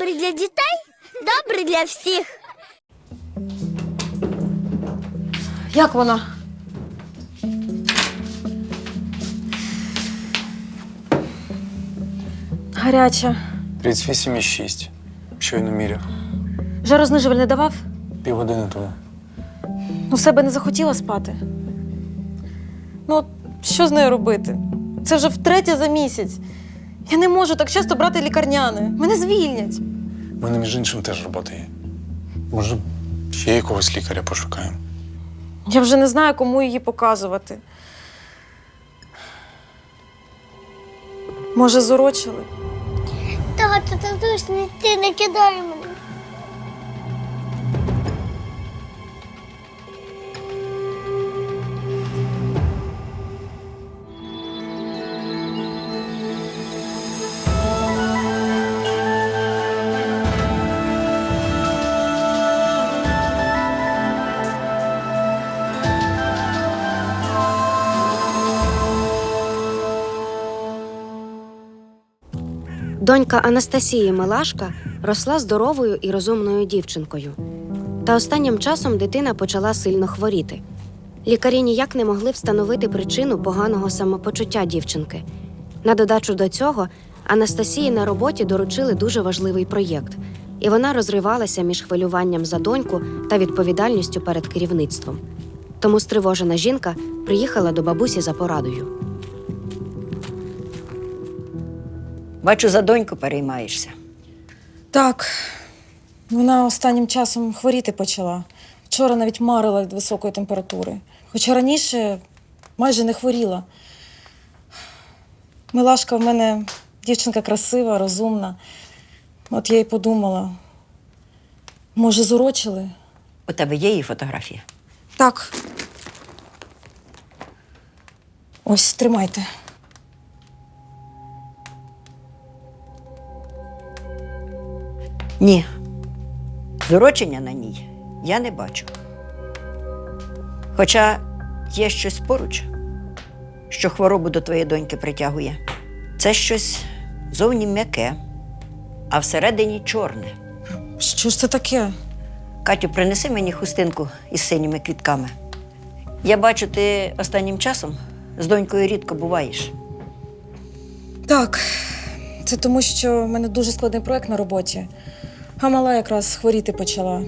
Добрий для дітей, добрий для всіх. Як вона? Гаряча. 38,6. Щойно міряв. Жарознижуваль не давав? Півгодини тому. Ну, в себе не захотіла спати. Ну, от що з нею робити? Це вже втретє за місяць. Я не можу так часто брати лікарняне. Мене звільнять. У мене, між іншим, теж робота є. Може, ще якогось лікаря пошукаємо. Я вже не знаю, кому її показувати. Може, зорочили? Тато, татусь, не ти не кидай мене. Донька Анастасії Милашка росла здоровою і розумною дівчинкою. Та останнім часом дитина почала сильно хворіти. Лікарі ніяк не могли встановити причину поганого самопочуття дівчинки. На додачу до цього Анастасії на роботі доручили дуже важливий проєкт, і вона розривалася між хвилюванням за доньку та відповідальністю перед керівництвом. Тому стривожена жінка приїхала до бабусі за порадою. Бачу, за доньку переймаєшся. Так. Вона останнім часом хворіти почала. Вчора навіть марила від високої температури. Хоча раніше майже не хворіла. Милашка в мене дівчинка красива, розумна. От я й подумала. Може, зурочили? У тебе є її фотографія. Так. Ось, тримайте. Ні. Зурочення на ній я не бачу. Хоча є щось поруч, що хворобу до твоєї доньки притягує. Це щось зовні м'яке, а всередині чорне. Що ж це таке? Катю, принеси мені хустинку із синіми квітками. Я бачу, ти останнім часом з донькою рідко буваєш. Так, це тому, що в мене дуже складний проект на роботі. А мала якраз хворіти почала.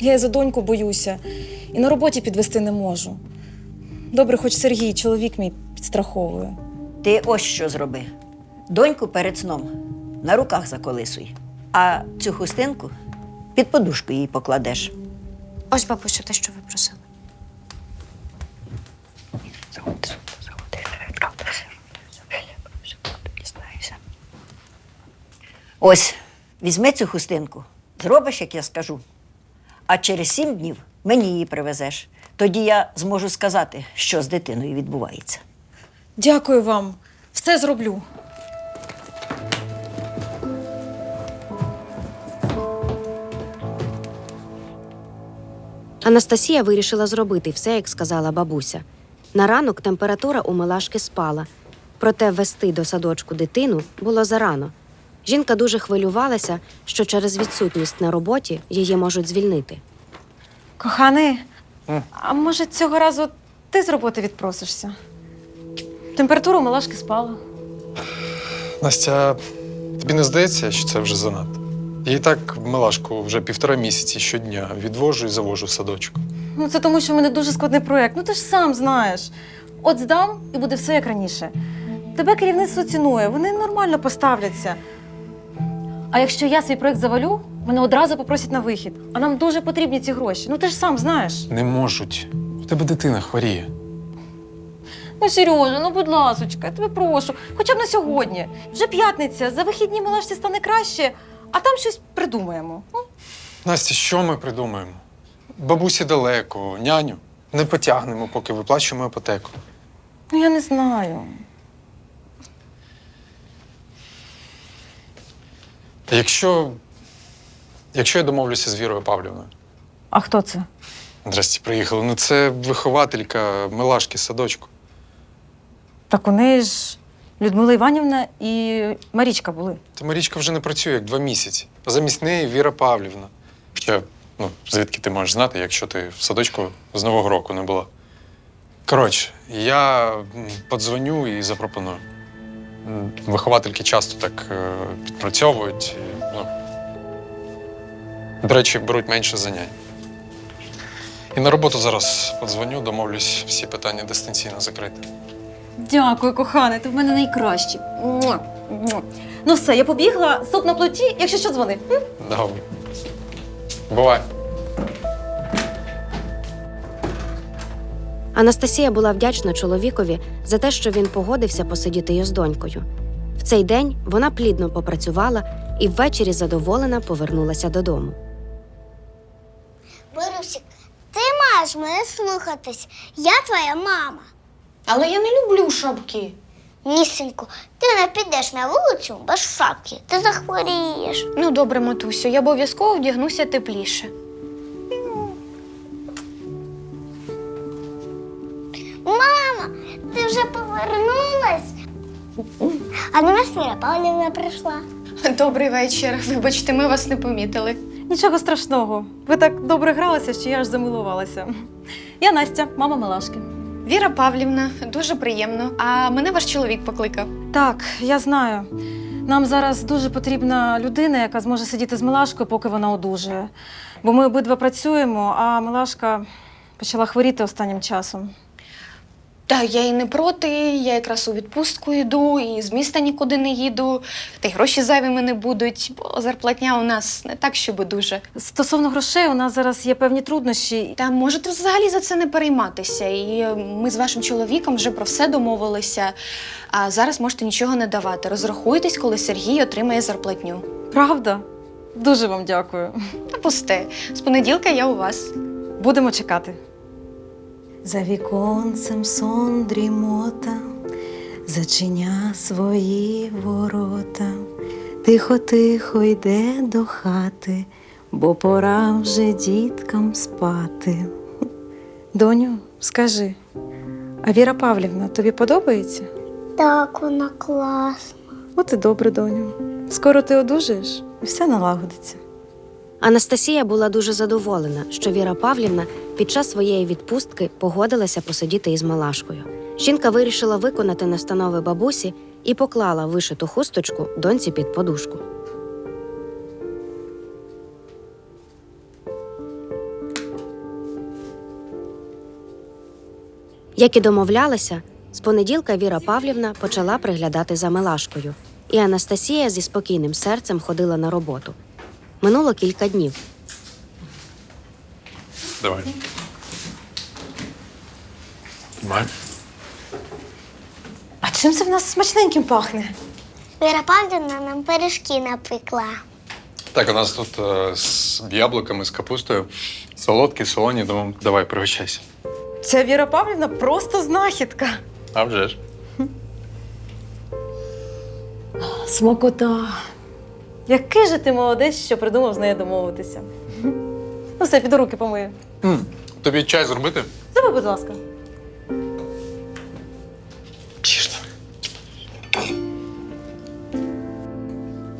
Я і за доньку боюся, і на роботі підвести не можу. Добре, хоч Сергій, чоловік мій підстраховує. Ти ось що зроби. Доньку перед сном на руках заколисуй, а цю хустинку під подушку їй покладеш. Ось бабусю, те, що ви просили. Ось, візьми цю хустинку, зробиш, як я скажу. А через сім днів мені її привезеш. Тоді я зможу сказати, що з дитиною відбувається. Дякую вам, все зроблю. Анастасія вирішила зробити все, як сказала бабуся. На ранок температура у Милашки спала, проте ввести до садочку дитину було зарано. Жінка дуже хвилювалася, що через відсутність на роботі її можуть звільнити. Коханий, а може цього разу ти з роботи відпросишся? Температура у Милашки спала. Настя, тобі не здається, що це вже занадто? Я і так милашку вже півтора місяці щодня відвожу і завожу в садочок. Ну, це тому, що в мене дуже складний проєкт. Ну ти ж сам знаєш. От здам і буде все як раніше. Тебе керівництво цінує, вони нормально поставляться. А якщо я свій проєкт завалю, мене одразу попросять на вихід. А нам дуже потрібні ці гроші. Ну ти ж сам знаєш. Не можуть. У тебе дитина хворіє. Ну, Сережа, ну будь ласочка, я тебе прошу, хоча б на сьогодні. Вже п'ятниця, за вихідні милашці стане краще, а там щось придумаємо. Ну, Настя, що ми придумаємо? Бабусі далеко, няню. Не потягнемо, поки виплачуємо іпотеку. Ну, я не знаю. Якщо. Якщо я домовлюся з Вірою Павлівною. А хто це? Здрасті, приїхали. Ну, це вихователька Милашки садочку. Так у неї ж Людмила Іванівна і Марічка були. Та Марічка вже не працює як два місяці. А замість неї Віра Павлівна. Хоча, ну, звідки ти можеш знати, якщо ти в садочку з Нового року не була. Коротше, я подзвоню і запропоную. М, Виховательки часто так е, підпрацьовують. І, ну, до речі, беруть менше занять. І на роботу зараз подзвоню, домовлюсь всі питання дистанційно закрити. Дякую, кохане, ти в мене муа. Ну все, я побігла, суп на плоті, якщо що дзвони. Добре. Бувай. Анастасія була вдячна чоловікові за те, що він погодився посидіти із донькою. В цей день вона плідно попрацювала і ввечері задоволена повернулася додому. Борусик, ти маєш мене слухатись. Я твоя мама. Але я не люблю шапки. Нісенько, ти не підеш на вулицю без шапки. Ти захворієш. Ну, добре, матусю, я обов'язково вдягнуся тепліше. Ти вже повернулась? А до нас Віра Павлівна прийшла. Добрий вечір. Вибачте, ми вас не помітили. Нічого страшного. Ви так добре гралися, що я аж замилувалася. Я Настя, мама Милашки. Віра Павлівна, дуже приємно. А мене ваш чоловік покликав. Так, я знаю. Нам зараз дуже потрібна людина, яка зможе сидіти з Милашкою, поки вона одужує. Бо ми обидва працюємо, а Милашка почала хворіти останнім часом. Так, я і не проти, я якраз у відпустку йду, і з міста нікуди не їду, та й гроші зайвими не будуть, бо зарплатня у нас не так, щоб дуже. Стосовно грошей, у нас зараз є певні труднощі. Та можете взагалі за це не перейматися. І ми з вашим чоловіком вже про все домовилися. А зараз можете нічого не давати. Розрахуйтесь, коли Сергій отримає зарплатню. Правда? Дуже вам дякую. Та пусте. З понеділка я у вас. Будемо чекати. За віконцем сон дрімота, зачиня свої ворота, тихо-тихо йде до хати, бо пора вже діткам спати. Доню, скажи, а Віра Павлівна тобі подобається? Так, вона класна. От і добре, доню. Скоро ти одужаєш і все налагодиться. Анастасія була дуже задоволена, що Віра Павлівна під час своєї відпустки погодилася посидіти із Малашкою. Жінка вирішила виконати настанови бабусі і поклала вишиту хусточку доньці під подушку. Як і домовлялися, з понеділка Віра Павлівна почала приглядати за Милашкою, і Анастасія зі спокійним серцем ходила на роботу. Минуло кілька днів. Давай. Тримай. А чим це в нас смачненьким пахне? Віра Павлівна нам пиріжки напекла. Так, у нас тут е, з яблуками, з капустою. Солодкі, солоні, тому давай, пригощайся. Ця Віра Павлівна просто знахідка. А вже ж. Смакота. Який же ти молодець, що придумав з нею домовитися. Ну все, піду руки помию. м Тобі чай зробити? Зроби, будь ласка. Чіш.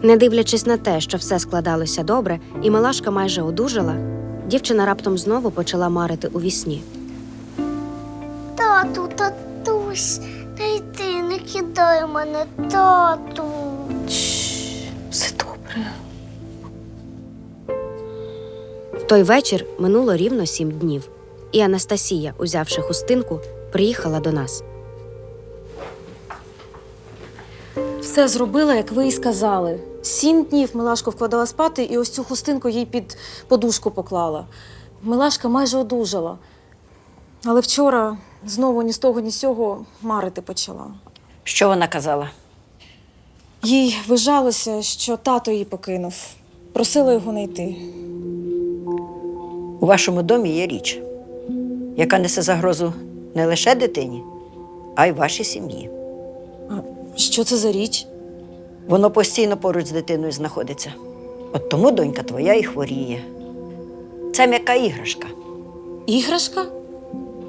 Не дивлячись на те, що все складалося добре, і Малашка майже одужала, дівчина раптом знову почала марити у вісні. Тату, татусь, та йди, не кидай мене, тату. Все добре. Той вечір минуло рівно сім днів, і Анастасія, узявши хустинку, приїхала до нас. Все зробила, як ви і сказали. Сім днів Милашку вкладала спати і ось цю хустинку їй під подушку поклала. Милашка майже одужала. Але вчора знову ні з того, ні з сього марити почала. Що вона казала? Їй вижалося, що тато її покинув. Просила його не йти. У вашому домі є річ, яка несе загрозу не лише дитині, а й вашій сім'ї. А що це за річ? Воно постійно поруч з дитиною знаходиться. От тому донька твоя і хворіє. Це м'яка іграшка. Іграшка?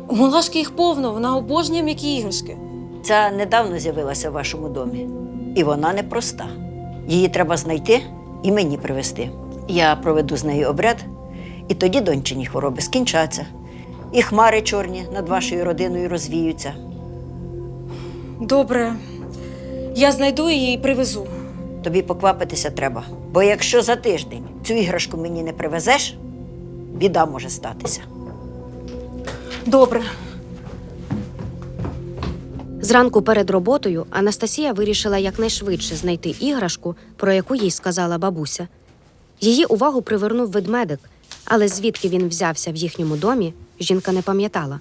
У Милашки їх повно, вона обожнює м'які іграшки. Ця недавно з'явилася в вашому домі. І вона непроста. Її треба знайти і мені привезти. Я проведу з нею обряд, і тоді дончині хвороби скінчаться. І хмари чорні над вашою родиною розвіються. Добре. Я знайду її і привезу. Тобі поквапитися треба. Бо якщо за тиждень цю іграшку мені не привезеш, біда може статися. Добре. Зранку перед роботою Анастасія вирішила якнайшвидше знайти іграшку, про яку їй сказала бабуся. Її увагу привернув ведмедик, але звідки він взявся в їхньому домі, жінка не пам'ятала.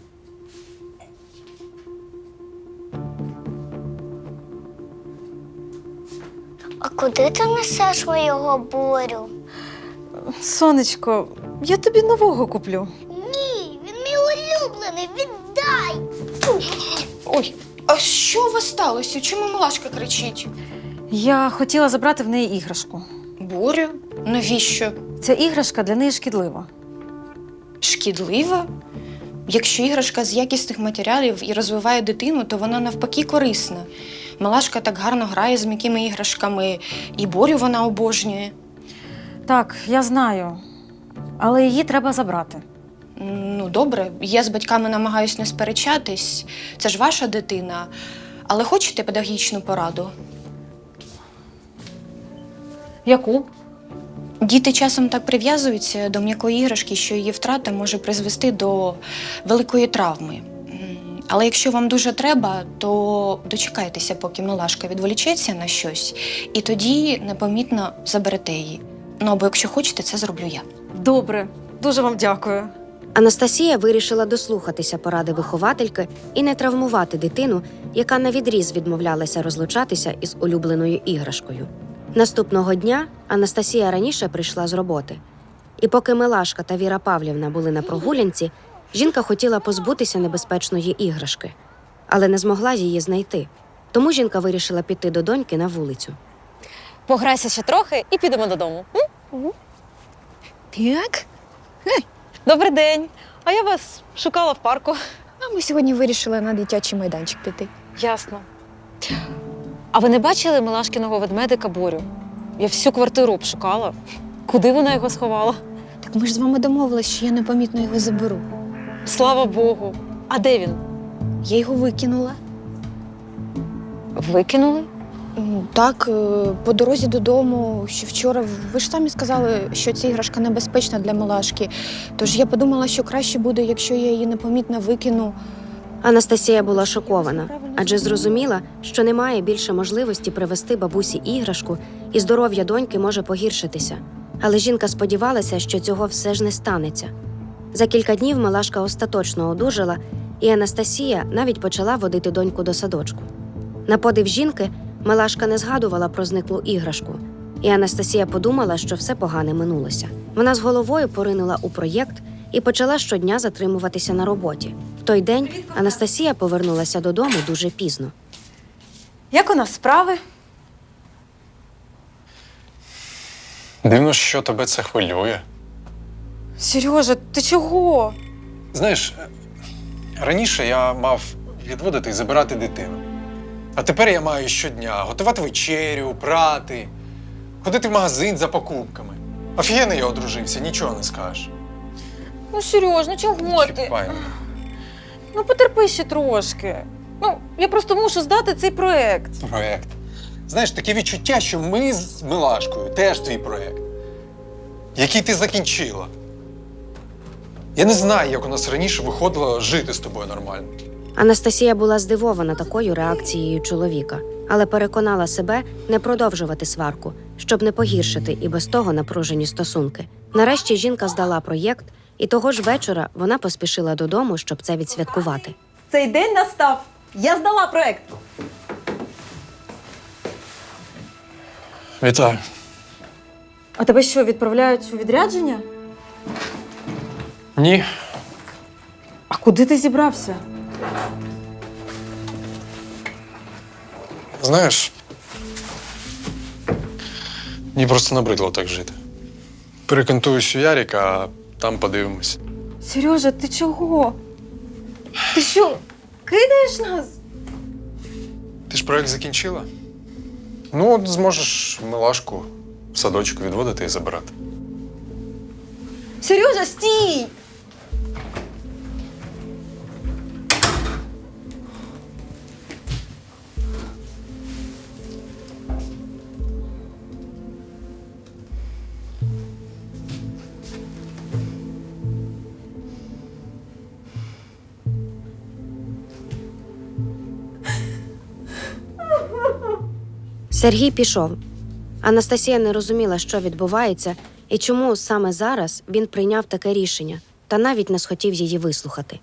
А куди ти несеш моєго борю? Сонечко, я тобі нового куплю. Ні, він мій улюблений, віддай. Ой, а що у вас сталося? Чому малашка кричить? Я хотіла забрати в неї іграшку. Борю? Навіщо? Ця іграшка для неї шкідлива. Шкідлива? Якщо іграшка з якісних матеріалів і розвиває дитину, то вона навпаки корисна. Малашка так гарно грає з м'якими іграшками, і борю вона обожнює. Так, я знаю. Але її треба забрати. Ну, добре, я з батьками намагаюся не сперечатись. Це ж ваша дитина. Але хочете педагогічну пораду? Яку? Діти часом так прив'язуються до м'якої іграшки, що її втрата може призвести до великої травми. Але якщо вам дуже треба, то дочекайтеся, поки милашка відволічеться на щось, і тоді непомітно заберете її. Ну або якщо хочете, це зроблю я. Добре, дуже вам дякую. Анастасія вирішила дослухатися поради виховательки і не травмувати дитину, яка навідріз відмовлялася розлучатися із улюбленою іграшкою. Наступного дня Анастасія раніше прийшла з роботи. І поки Милашка та Віра Павлівна були на прогулянці, жінка хотіла позбутися небезпечної іграшки, але не змогла її знайти. Тому жінка вирішила піти до доньки на вулицю. Пограйся ще трохи і підемо додому. Так. Добрий день. А я вас шукала в парку. А ми сьогодні вирішили на дитячий майданчик піти. Ясно. А ви не бачили Милашкіного ведмедика Борю? Я всю квартиру обшукала. Куди вона його сховала? Так ми ж з вами домовились, що я непомітно його заберу. Слава Богу. А де він? Я його викинула. Викинули? Так, е, по дорозі додому, що вчора ви ж самі сказали, що ця іграшка небезпечна для малашки. Тож я подумала, що краще буде, якщо я її непомітно викину. Анастасія була шокована, адже зрозуміла, що немає більше можливості привезти бабусі іграшку, і здоров'я доньки може погіршитися. Але жінка сподівалася, що цього все ж не станеться. За кілька днів Малашка остаточно одужала, і Анастасія навіть почала водити доньку до садочку. На подив жінки Малашка не згадувала про зниклу іграшку, і Анастасія подумала, що все погане минулося. Вона з головою поринула у проєкт і почала щодня затримуватися на роботі. В той день Анастасія повернулася додому дуже пізно. Як у нас справи? Дивно, що тебе це хвилює. Сережа, ти чого? Знаєш, раніше я мав відводити і забирати дитину. А тепер я маю щодня готувати вечерю, прати, ходити в магазин за покупками. Офігенно я одружився, нічого не скажеш. Ну, Сереж, ну чого ти? Чіпай. Ну потерпи ще трошки. Ну, я просто мушу здати цей проект. Проект. Знаєш, таке відчуття, що ми з Милашкою теж твій проект, який ти закінчила. Я не знаю, як у нас раніше виходило жити з тобою нормально. Анастасія була здивована такою реакцією чоловіка, але переконала себе не продовжувати сварку, щоб не погіршити і без того напружені стосунки. Нарешті жінка здала проєкт, і того ж вечора вона поспішила додому, щоб це відсвяткувати. Цей день настав. Я здала проект. Вітаю. А тебе що, відправляють у відрядження? Ні. А куди ти зібрався? Знаєш, мені просто набридло так жити. Перекантуюсь у Яріка, а там подивимось. Сережа, ти чого? Ти що, кидаєш нас? Ти ж проект закінчила? Ну, от зможеш милашку в садочку відводити і забирати. Сережа, стій! Сергій пішов. Анастасія не розуміла, що відбувається, і чому саме зараз він прийняв таке рішення, та навіть не схотів її вислухати.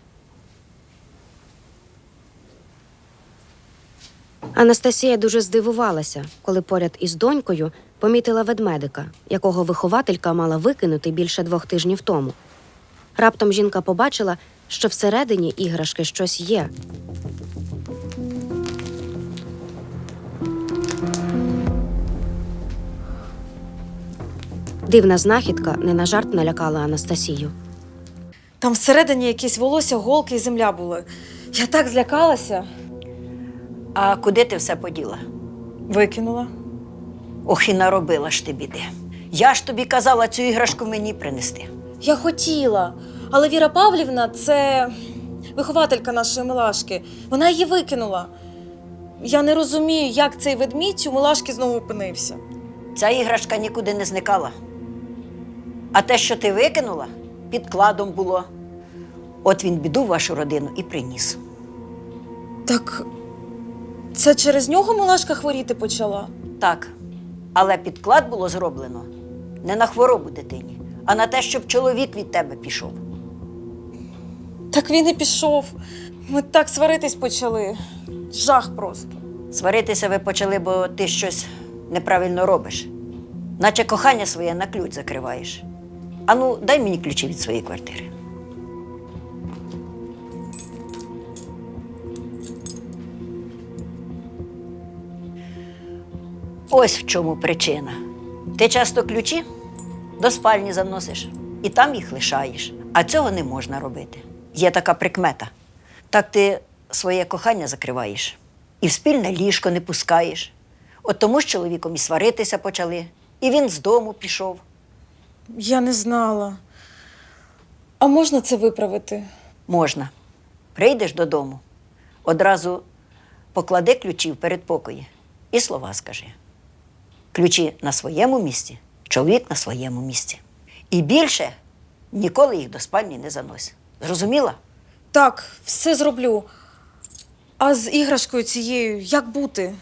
Анастасія дуже здивувалася, коли поряд із донькою помітила ведмедика, якого вихователька мала викинути більше двох тижнів тому. Раптом жінка побачила, що всередині іграшки щось є, Дивна знахідка не на жарт налякала Анастасію. Там всередині якісь волосся, голки і земля були. Я так злякалася. А куди ти все поділа? Викинула. Ох, і наробила ж ти біди. Я ж тобі казала цю іграшку мені принести. Я хотіла, але Віра Павлівна це вихователька нашої Милашки. Вона її викинула. Я не розумію, як цей ведмідь у Милашки знову опинився. Ця іграшка нікуди не зникала. А те, що ти викинула, підкладом було. От він біду в вашу родину і приніс. Так це через нього Милашка хворіти почала? Так. Але підклад було зроблено не на хворобу дитині, а на те, щоб чоловік від тебе пішов. Так він і пішов. Ми так сваритись почали. Жах просто. Сваритися ви почали, бо ти щось неправильно робиш. Наче кохання своє на ключ закриваєш. Ану, дай мені ключі від своєї квартири. Ось в чому причина. Ти часто ключі до спальні заносиш і там їх лишаєш. А цього не можна робити. Є така прикмета. Так ти своє кохання закриваєш і в спільне ліжко не пускаєш. От тому з чоловіком і сваритися почали, і він з дому пішов. Я не знала. А можна це виправити? Можна. Прийдеш додому, одразу поклади ключі в передпокої і слова скажи. Ключі на своєму місці, чоловік на своєму місці. І більше ніколи їх до спальні не занось. Зрозуміла? Так, все зроблю. А з іграшкою цією як бути?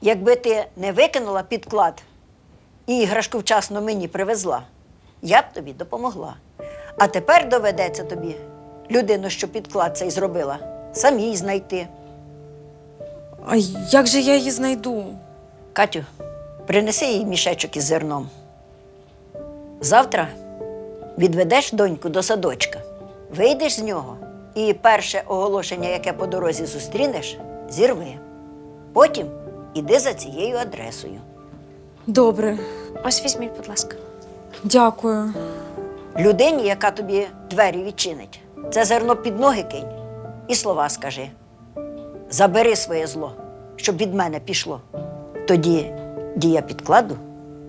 Якби ти не викинула підклад і іграшку вчасно мені привезла, я б тобі допомогла. А тепер доведеться тобі людину, що підклад цей зробила, самій знайти. А як же я її знайду? Катю, принеси їй мішечок із зерном. Завтра відведеш доньку до садочка, вийдеш з нього і перше оголошення, яке по дорозі зустрінеш, зірви. Потім іди за цією адресою. Добре, Ось візьміть, будь ласка. Дякую. Людині, яка тобі двері відчинить, це зерно під ноги кинь і слова скажи. Забери своє зло, щоб від мене пішло. Тоді дія підкладу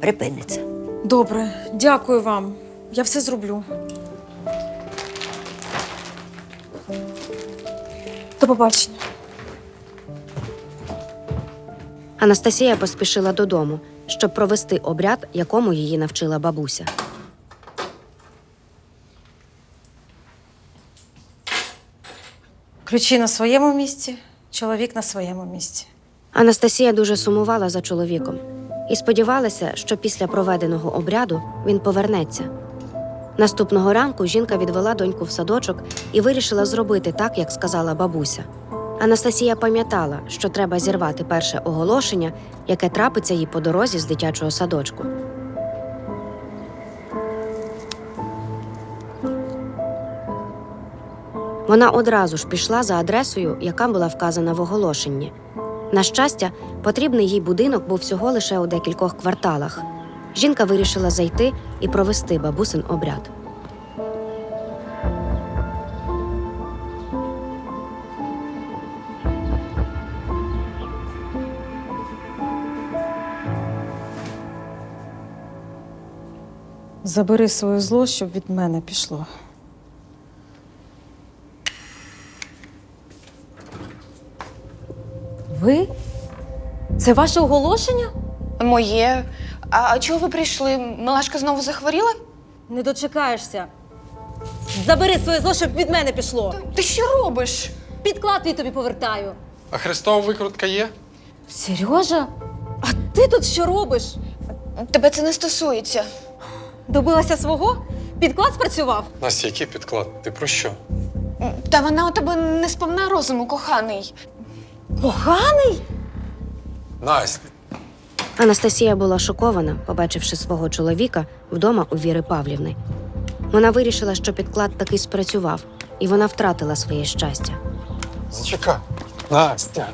припиниться. Добре, дякую вам. Я все зроблю. До побачення. Анастасія поспішила додому, щоб провести обряд, якому її навчила бабуся. Ключі на своєму місці, чоловік на своєму місці. Анастасія дуже сумувала за чоловіком і сподівалася, що після проведеного обряду він повернеться. Наступного ранку жінка відвела доньку в садочок і вирішила зробити так, як сказала бабуся. Анастасія пам'ятала, що треба зірвати перше оголошення, яке трапиться їй по дорозі з дитячого садочку. Вона одразу ж пішла за адресою, яка була вказана в оголошенні. На щастя, потрібний їй будинок був всього лише у декількох кварталах. Жінка вирішила зайти і провести бабусин обряд. Забери своє зло, щоб від мене пішло. Ви? Це ваше оголошення? Моє. А чого ви прийшли? Милашка знову захворіла? Не дочекаєшся. Забери своє зло, щоб від мене пішло. Ти що робиш? Підклад твій тобі повертаю. А хрестова викрутка є? Сережа, а ти тут що робиш? Тебе це не стосується. Добилася свого? Підклад спрацював? Настя, який підклад? Ти про що? Та вона у тебе не сповна розуму, коханий. Коханий? Настя, Анастасія була шокована, побачивши свого чоловіка вдома у Віри Павлівни. Вона вирішила, що підклад таки спрацював, і вона втратила своє щастя. зачекай. Настя.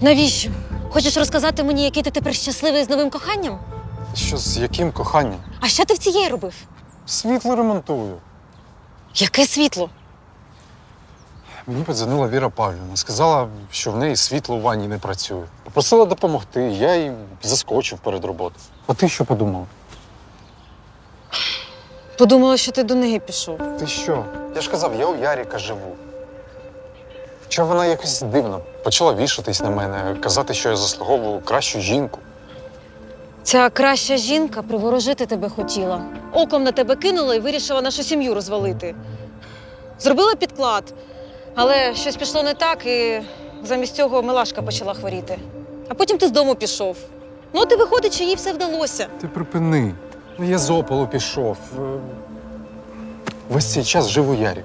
Навіщо? Хочеш розказати мені, який ти тепер щасливий з новим коханням? Що з яким коханням? А що ти в цієї робив? Світло ремонтую. Яке світло? Мені подзвонила Віра Павлівна. Сказала, що в неї світло в ванні не працює. Попросила допомогти. Я їй заскочив перед роботою. А ти що подумав? Подумала, що ти до неї пішов. Ти що? Я ж казав, я у Яріка живу. Хоча вона якось дивно почала вішатись на мене, казати, що я заслуговую кращу жінку. Ця краща жінка приворожити тебе хотіла. Оком на тебе кинула і вирішила нашу сім'ю розвалити. Зробила підклад, але щось пішло не так, і замість цього Милашка почала хворіти. А потім ти з дому пішов. Ну, і виходить, що їй все вдалося. Ти припини. Ну, я з опалу пішов. Е, Весь цей час жив у Ярік.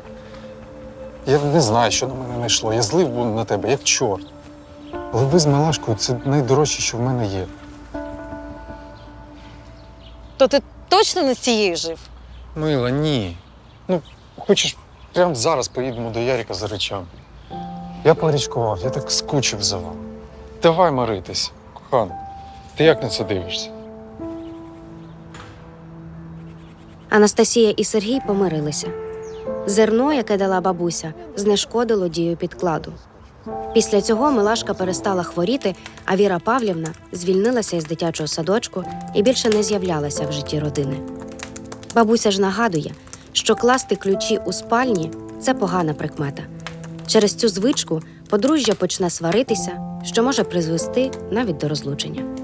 Я не знаю, що на мене не йшло. Я злив був на тебе, як чорт. Але ви з Милашкою це найдорожче, що в мене є. То ти точно не з цією жив? Мила, ні. Ну, хочеш, прямо зараз поїдемо до Яріка за речами. Я порічкував, я так скучив за вами. Давай миритись, кохана. Ти як на це дивишся? Анастасія і Сергій помирилися. Зерно, яке дала бабуся, знешкодило дію підкладу. Після цього Милашка перестала хворіти, а Віра Павлівна звільнилася із дитячого садочку і більше не з'являлася в житті родини. Бабуся ж нагадує, що класти ключі у спальні це погана прикмета. Через цю звичку подружжя почне сваритися, що може призвести навіть до розлучення.